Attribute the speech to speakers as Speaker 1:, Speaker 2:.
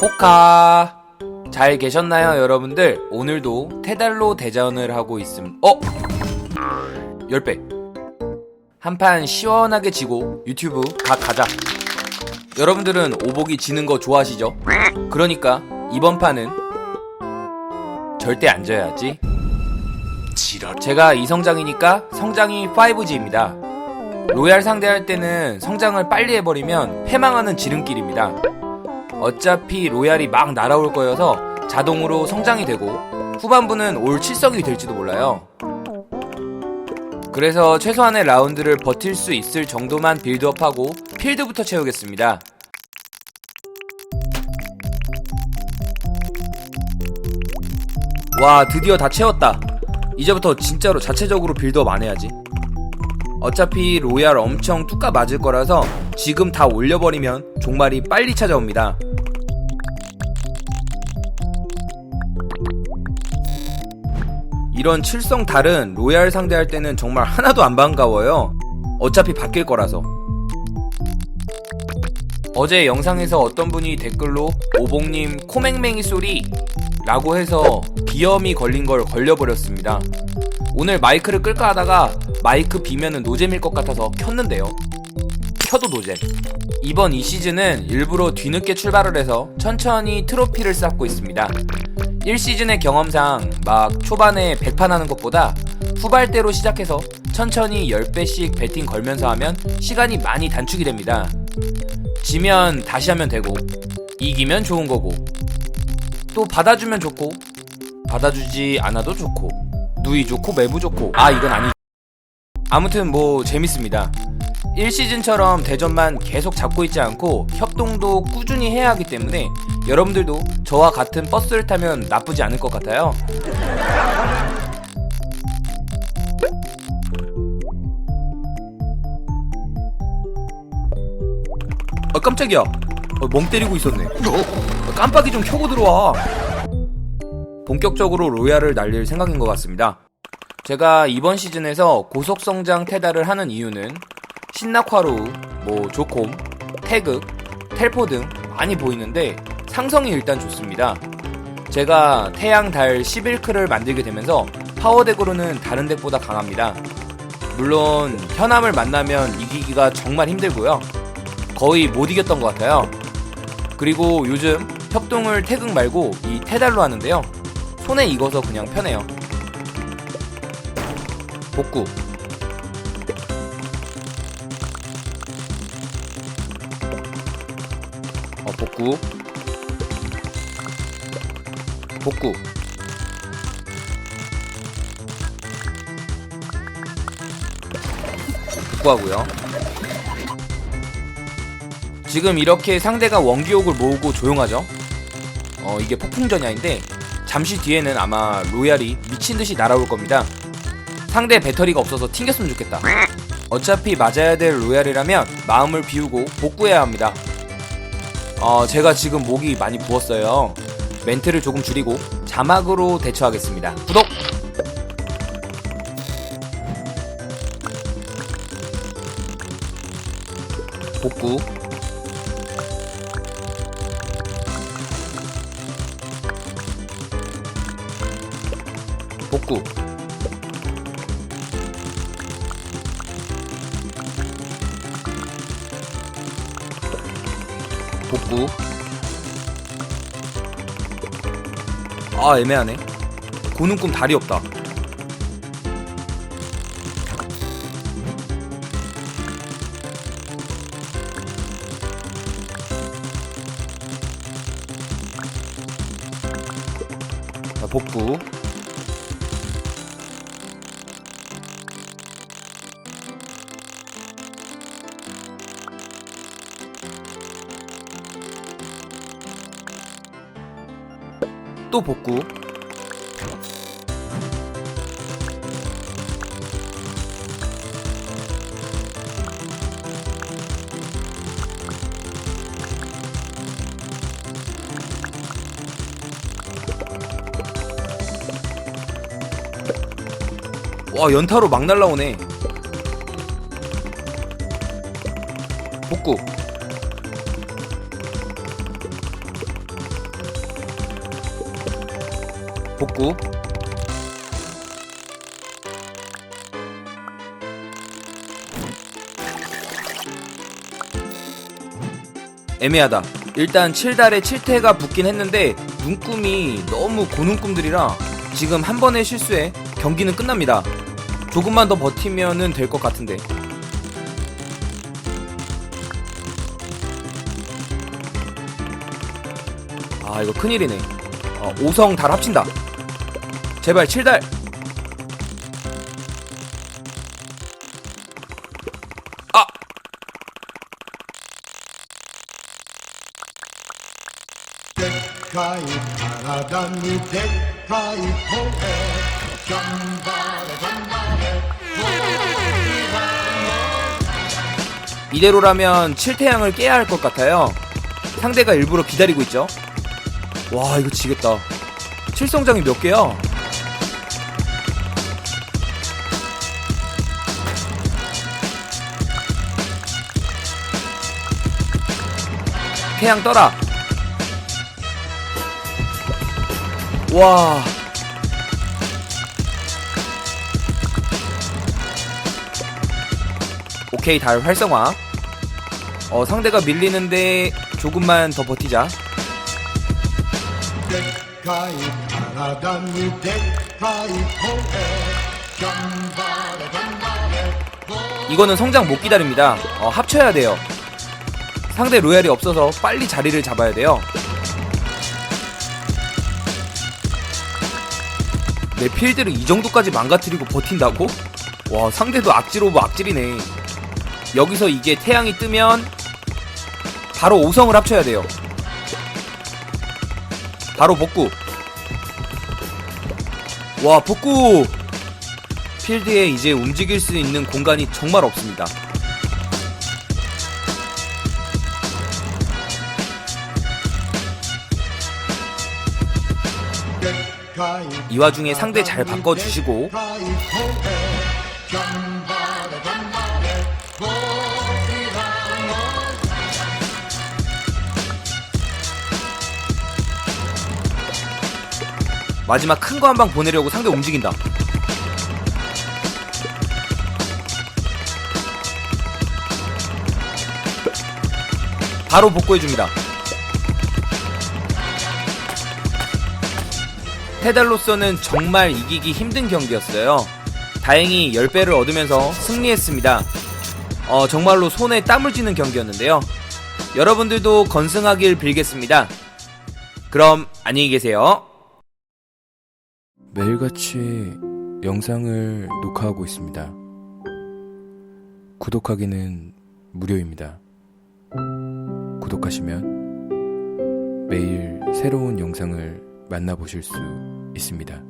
Speaker 1: 호카. 잘 계셨나요 여러분들? 오늘도 테달로 대전을 하고 있음. 어? 10배. 한판 시원하게 지고 유튜브 각 가자. 여러분들은 오복이 지는 거 좋아하시죠? 그러니까 이번 판은 절대 안 져야지. 제가 이성장이니까 성장이 5G입니다. 로얄 상대할 때는 성장을 빨리 해버리면 패망하는 지름길입니다 어차피 로얄이 막 날아올 거여서 자동으로 성장이 되고 후반부는 올 7성이 될지도 몰라요. 그래서 최소한의 라운드를 버틸 수 있을 정도만 빌드업하고 필드부터 채우겠습니다. 와 드디어 다 채웠다. 이제부터 진짜로 자체적으로 빌드업 안 해야지. 어차피 로얄 엄청 뚜까 맞을 거라서 지금 다 올려버리면 종말이 빨리 찾아옵니다. 이런 칠성 달은 로얄 상대할 때는 정말 하나도 안 반가워요. 어차피 바뀔 거라서. 어제 영상에서 어떤 분이 댓글로 오봉님 코맹맹이 소리 라고 해서 비염이 걸린 걸 걸려버렸습니다. 오늘 마이크를 끌까 하다가 마이크 비면은 노잼일 것 같아서 켰는데요. 켜도 노잼. 이번 이 시즌은 일부러 뒤늦게 출발을 해서 천천히 트로피를 쌓고 있습니다. 1시즌의 경험상 막 초반에 100판 하는 것보다 후발대로 시작해서 천천히 10배씩 배팅 걸면서 하면 시간이 많이 단축이 됩니다. 지면 다시 하면 되고 이기면 좋은 거고 또 받아주면 좋고 받아주지 않아도 좋고 누이 좋고 매부 좋고. 아 이건 아니. 아무튼 뭐 재밌습니다. 1시즌처럼 대전만 계속 잡고 있지 않고 협동도 꾸준히 해야 하기 때문에 여러분들도 저와 같은 버스를 타면 나쁘지 않을 것 같아요. 아 깜짝이야. 어, 멍 때리고 있었네. 어, 깜빡이 좀 켜고 들어와. 본격적으로 로얄을 날릴 생각인 것 같습니다. 제가 이번 시즌에서 고속성장 테다를 하는 이유는 신낙화로, 뭐 조콤, 태극, 텔포 등 많이 보이는데 상성이 일단 좋습니다. 제가 태양 달 11크를 만들게 되면서 파워덱으로는 다른 덱보다 강합니다. 물론 현암을 만나면 이기기가 정말 힘들고요. 거의 못 이겼던 것 같아요. 그리고 요즘 협동을 태극 말고 이 테달로 하는데요. 손에 익어서 그냥 편해요. 복구 어 복구 복구. 복구하고요. 지금 이렇게 상대가 원기옥을 모으고 조용하죠? 어 이게 폭풍전야인데 잠시 뒤에는 아마 로얄이 미친듯이 날아올 겁니다. 상대 배터리가 없어서 튕겼으면 좋겠다. 어차피 맞아야 될 로얄이라면 마음을 비우고 복구해야 합니다. 어, 제가 지금 목이 많이 부었어요. 멘트를 조금 줄이고 자막으로 대처하겠습니다. 구독! 복구. 복구. 복구 아 애매하네. 고는 꿈 다리 없다. 자, 복구 또 복구. 와 연타로 막 날라오네. 복구 복구. 애매하다. 일단 7달에 7태가 붙긴 했는데 눈금이 너무 고눈금들이라 지금 한 번의 실수에 경기는 끝납니다. 조금만 더 버티면은 될 것 같은데. 아 이거 큰일이네. 어, 5성 달 합친다. 제발 7달. 아
Speaker 2: 데카이 하나단이 데카이 포에 간발에 간발에
Speaker 1: 이대로라면 7태양을 깨야 할 것 같아요. 상대가 일부러 기다리고 있죠. 와, 이거 지겠다. 7성장이 몇 개야? 태양 떠라. 와. 오케이 달 활성화. 어 상대가 밀리는데 조금만 더 버티자. 이거는 성장 못 기다립니다. 어 합쳐야 돼요 상대 로얄이 없어서 빨리 자리를 잡아야 돼요. 내 필드를 이 정도까지 망가뜨리고 버틴다고? 와 상대도 악질 오브 악질이네. 여기서 이게 태양이 뜨면 바로 5성을 합쳐야 돼요. 바로 복구. 와 복구! 필드에 이제 움직일 수 있는 공간이 정말 없습니다 이이 와중에 상대 잘 바꿔주시고. 마지막 큰 거 한 방 보내려고 상대 움직인다. 바로 복구해줍니다 페달로서는 정말 이기기 힘든 경기였어요. 다행히 10배를 얻으면서 승리했습니다. 어, 정말로 손에 땀을 쥐는 경기였는데요. 여러분들도 건승하길 빌겠습니다. 그럼 안녕히 계세요. 매일같이 영상을 녹화하고 있습니다. 구독하기는 무료입니다. 구독하시면 매일 새로운 영상을 만나보실 수 있습니다.